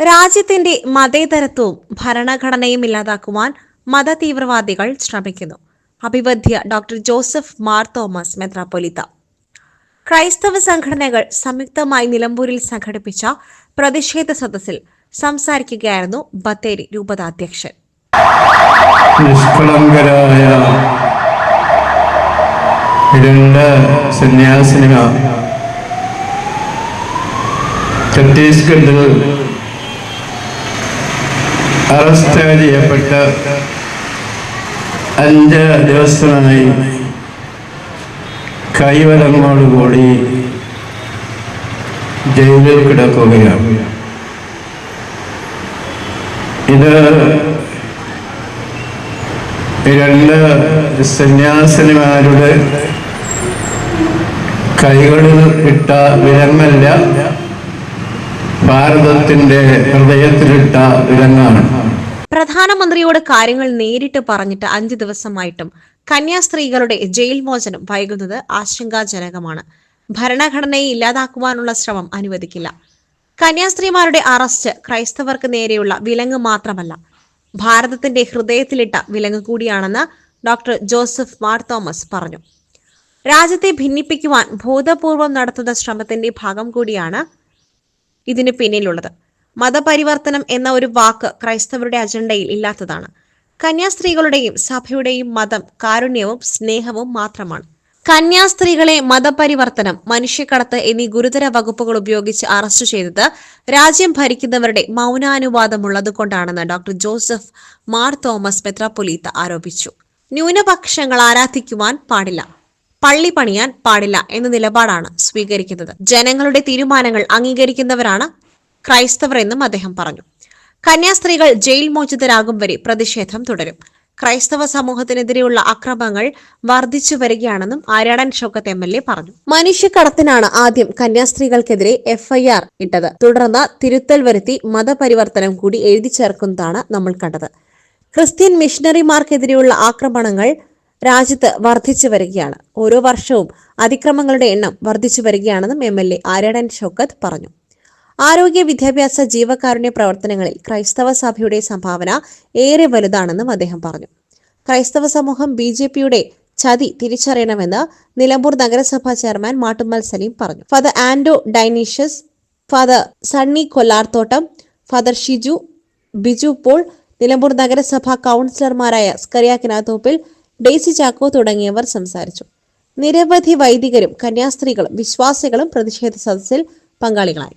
രാജ്യത്തിന്റെ മതേതരത്വവും ഭരണഘടനയും ഇല്ലാതാക്കുവാൻ മതതീവ്രവാദികൾ ശ്രമിക്കുന്നു. അഭിവദ്യ ഡോക്ടർ ജോസഫ് മാർ തോമസ് മെത്രാപ്പൊലിത്ത. ക്രൈസ്തവ സംഘടനകൾ സംയുക്തമായി നിലമ്പൂരിൽ സംഘടിപ്പിച്ച പ്രതിഷേധ സദസ്സിൽ സംസാരിക്കുകയായിരുന്നു ബത്തേരി രൂപതാധ്യക്ഷൻ. നിഷ്കളങ്കരായ രണ്ട് സന്യാസിനിമാർ ഛത്തീസ്ഗഡിൽ അറസ്റ്റ് ചെയ്യപ്പെട്ട് അഞ്ച് ദിവസമായി കൈവലങ്ങോടുകൂടി ജയിലിൽ കിടക്കുകയാണ്. ഇത് രണ്ട് സന്യാസിനിമാരുടെ കൈകളിൽ ഇട്ട വിലങ്ങല്ല ഭാരതത്തിന്റെ ഹൃദയത്തിലിട്ട വിലങ്ങാണ് പ്രധാനമന്ത്രിയോട് കാര്യങ്ങൾ നേരിട്ട് പറഞ്ഞിട്ട് അഞ്ചു ദിവസമായിട്ടും കന്യാസ്ത്രീകളുടെ ജയിൽ മോചനം വൈകുന്നത് ആശങ്കാജനകമാണ്. ഭരണഘടനയെ ഇല്ലാതാക്കുവാനുള്ള ശ്രമം അനുവദിക്കില്ല. കന്യാസ്ത്രീമാരുടെ അറസ്റ്റ് ക്രൈസ്തവർക്ക് നേരെയുള്ള വിലങ്ങ് മാത്രമല്ല ഭാരതത്തിന്റെ ഹൃദയത്തിലിട്ട വിലങ്ങ് കൂടിയാണെന്ന് ഡോക്ടർ ജോസഫ് മാർ തോമസ് പറഞ്ഞു. രാജ്യത്തെ ഭിന്നിപ്പിക്കുവാൻ ബോധപൂർവം നടത്തുന്ന ശ്രമത്തിന്റെ ഭാഗം കൂടിയാണ് ഇതിന് പിന്നിലുള്ളത്. മതപരിവർത്തനം എന്ന ഒരു വാക്ക് ക്രൈസ്തവരുടെ അജണ്ടയിൽ ഇല്ലാത്തതാണ്. കന്യാസ്ത്രീകളുടെയും സഭയുടെയും മതം കാരുണ്യവും സ്നേഹവും മാത്രമാണ്. കന്യാസ്ത്രീകളെ മതപരിവർത്തനം മനുഷ്യക്കടത്ത് എന്നീ ഗുരുതര വകുപ്പുകൾ ഉപയോഗിച്ച് അറസ്റ്റ് ചെയ്തത് രാജ്യം ഭരിക്കുന്നവരുടെ മൗനാനുവാദമുള്ളത് കൊണ്ടാണെന്ന് ഡോക്ടർ ജോസഫ് മാർ തോമസ് മെത്രാപ്പൊലീത്ത ആരോപിച്ചു. ന്യൂനപക്ഷങ്ങൾ ആരാധിക്കുവാൻ പാടില്ല പള്ളി പണിയാൻ പാടില്ല എന്ന നിലപാടാണ് സ്വീകരിക്കുന്നത്. ജനങ്ങളുടെ തീരുമാനങ്ങൾ അംഗീകരിക്കുന്നവരാണ് ക്രൈസ്തവർ എന്നും അദ്ദേഹം പറഞ്ഞു. കന്യാസ്ത്രീകൾ ജയിൽ മോചിതരാകും വരെ പ്രതിഷേധം തുടരും. ക്രൈസ്തവ സമൂഹത്തിനെതിരെയുള്ള അക്രമങ്ങൾ വർദ്ധിച്ചു വരികയാണെന്നും Aryadan Shoukath M L A പറഞ്ഞു. മനുഷ്യക്കടത്തിനാണ് ആദ്യം കന്യാസ്ത്രീകൾക്കെതിരെ എഫ്ഐആർ ഇട്ടത്. തുടർന്ന് തിരുത്തൽ വരുത്തി മതപരിവർത്തനം കൂടി എഴുതി ചേർക്കുന്നതാണ് നമ്മൾ കണ്ടത്. ക്രിസ്ത്യൻ മിഷണറിമാർക്കെതിരെയുള്ള ആക്രമണങ്ങൾ രാജ്യത്ത് വർദ്ധിച്ചു വരികയാണ്. ഓരോ വർഷവും അതിക്രമങ്ങളുടെ എണ്ണം വർദ്ധിച്ചു വരികയാണെന്നും M L A Aryadan Shoukath പറഞ്ഞു. ആരോഗ്യ വിദ്യാഭ്യാസ ജീവകാരുണ്യ പ്രവർത്തനങ്ങളിൽ ക്രൈസ്തവ സഭയുടെ സംഭാവന ഏറെ വലുതാണെന്നും അദ്ദേഹം പറഞ്ഞു. ക്രൈസ്തവ സമൂഹം ബി ജെ പിയുടെ ചതി തിരിച്ചറിയണമെന്ന് നിലമ്പൂർ നഗരസഭാ ചെയർമാൻ മാട്ടുമ്മൽ സലീം പറഞ്ഞു. Father Ando Dionysius father Sunny Kollarthottam father Shiju Biju Paul Nilambur നഗരസഭാ കൗൺസിലർമാരായ സ്കറിയാക്കിനാത്തോപ്പിൽ ഡെയ്സി ചാക്കോ തുടങ്ങിയവർ സംസാരിച്ചു. നിരവധി വൈദികരും കന്യാസ്ത്രീകളും വിശ്വാസികളും പ്രതിഷേധ സദസ്സിൽ പങ്കാളികളായി.